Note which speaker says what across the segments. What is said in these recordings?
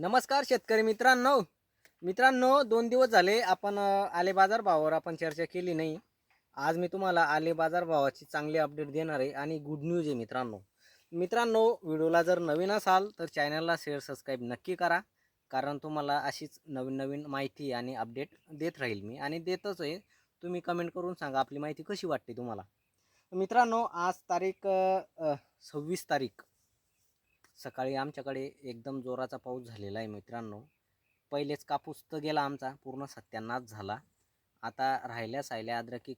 Speaker 1: नमस्कार शेतकरी मित्रांनो. मित्रांनो दोन दिवस झाले आपण आले बाजार भावावर. आपण चर्चा केली नाही. आज मी तुम्हाला आले बाजार भावाची चांगली अपडेट देणार आहे आणि गुड न्यूज आहे मित्रांनो. मित्रांनो व्हिडिओला जर नवीन असाल तर चॅनलला शेअर सबस्क्राईब नक्की करा. कारण तुम्हाला अशीच नवीन नवीन माहिती आणि अपडेट देत राहील मी. आणि देतच आहे. तुम्ही कमेंट करून सांगा आपली माहिती कशी वाटते तुम्हाला. मित्रांनो आज तारीख सव्वीस तारीख. सकाळी आमच्याकडे एकदम जोराचा पाऊस झालेला आहे मित्रांनो. पहिलेच कापूस तर गेला आमचा पूर्ण सत्यानाश झाला. आता राहिल्या सायल्या अद्रकी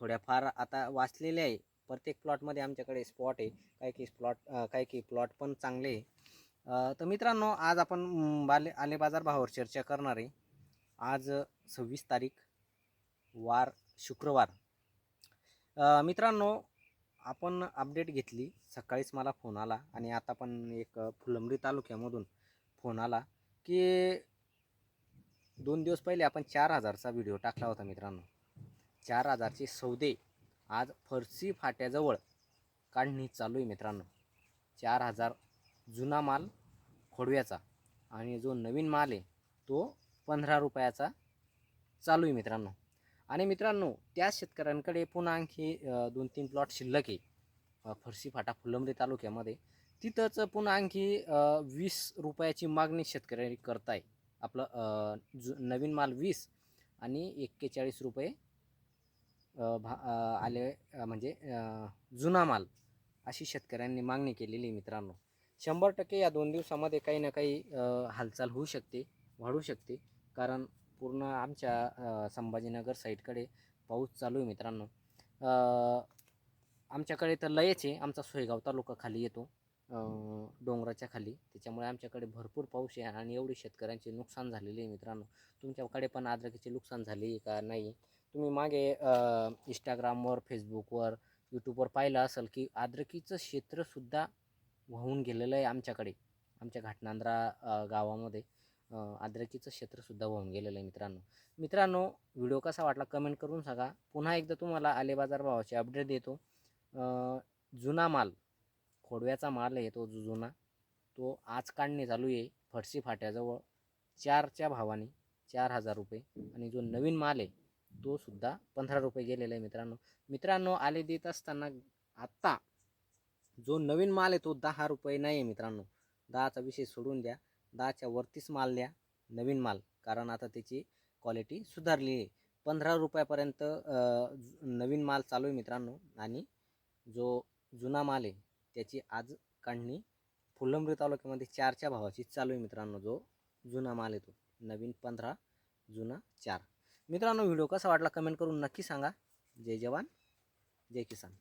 Speaker 1: थोड्याफार आता वाचलेल्या आहे. प्रत्येक प्लॉटमध्ये आमच्याकडे स्पॉट आहे. काही काही प्लॉट काही काही प्लॉट पण चांगले आहे. तर मित्रांनो आज आपण बाले आले बाजार भावावर चर्चा करणार आहे. आज सव्वीस तारीख वार शुक्रवार. मित्रांनो आपण अपडेट घेतली. सकाळीच मला फोन आला आणि आता पण एक फुलंबरी तालुक्यामधून फोन आला की दोन दिवस पहिले आपण चार हजारचा व्हिडिओ टाकला होता मित्रांनो. चार हजारचे सौदे आज फरसी फाट्याजवळ काढणी चालू आहे मित्रांनो. चार हजार जुना माल खोडव्याचा आणि जो नवीन माल आहे तो पंधरा रुपयाचा चालू आहे मित्रांनो. आणि मित्रांनो त्या शेतकऱ्यांकडे पुन्हा आणखी दोन तीन प्लॉट शिल्लक आहे. फरशी फाटा फुलंब्री तालुक्यामध्ये. तिथंच पुन्हा आणखी वीस रुपयाची मागणी शेतकऱ्यांनी करताय. आपलं जु नवीन माल वीस आणि एक्केचाळीस रुपये भा आले म्हणजे जुना माल अशी शेतकऱ्यांनी मागणी केलेली आहे मित्रांनो. शंभर टक्के या दोन दिवसामध्ये काही ना काही हालचाल होऊ शकते वाढू शकते. कारण पूर्ण आमच्या संभाजीनगर साईडकडे पाऊस चालू आहे मित्रांनो. आमच्याकडे तर लयच आहे. आमचा सोयगाव तालुका खाली येतो. डोंगराच्या खाली. त्याच्यामुळे आमच्याकडे भरपूर पाऊस आहे आणि एवढे शेतकऱ्यांचे नुकसान झालेले आहे मित्रांनो. तुमच्याकडे पण अद्रकीचे नुकसान झाले आहे का? नाही. तुम्ही मागे इंस्टाग्रामवर फेसबुकवर यूट्यूबवर पाहिलं असेल की अद्रकीचं क्षेत्रसुद्धा वाहून गेलेलं आहे आमच्याकडे. आमच्या घाटनांद्रा गावामध्ये. आद्रकीचं क्षेत्रसुद्धा होऊन गेलेलं आहे मित्रांनो. मित्रांनो व्हिडिओ कसा वाटला कमेंट करून सांगा. पुन्हा एकदा तुम्हाला आले बाजार भावाचे अपडेट देतो. जुना माल खोडव्याचा माल आहे तो जो जुना तो आज काढणे चालू आहे फडशी फाट्याजवळ. चारच्या भावाने चार हजार रुपये आणि जो नवीन माल आहे तो सुद्धा पंधरा रुपये गेलेला आहे मित्रांनो. मित्रांनो आले देत असताना आत्ता जो नवीन माल आहे तो दहा रुपये नाही आहे मित्रांनो. दहाचा विषय सोडून द्या. दहाच्या वरतीच माल द्या नवीन माल. कारण आता त्याची क्वालिटी सुधारली आहे. पंधरा रुपयापर्यंत नवीन माल चालू आहे मित्रांनो. आणि जो जुना माल आहे त्याची आज काढणी फुलंब्री तालुक्यामध्ये चारच्या भावाची चालू आहे मित्रांनो. जो जुना माल आहे तो. नवीन पंधरा जुना चार. मित्रांनो व्हिडिओ कसा वाटला कमेंट करून नक्की सांगा. जय जवान जय किसान.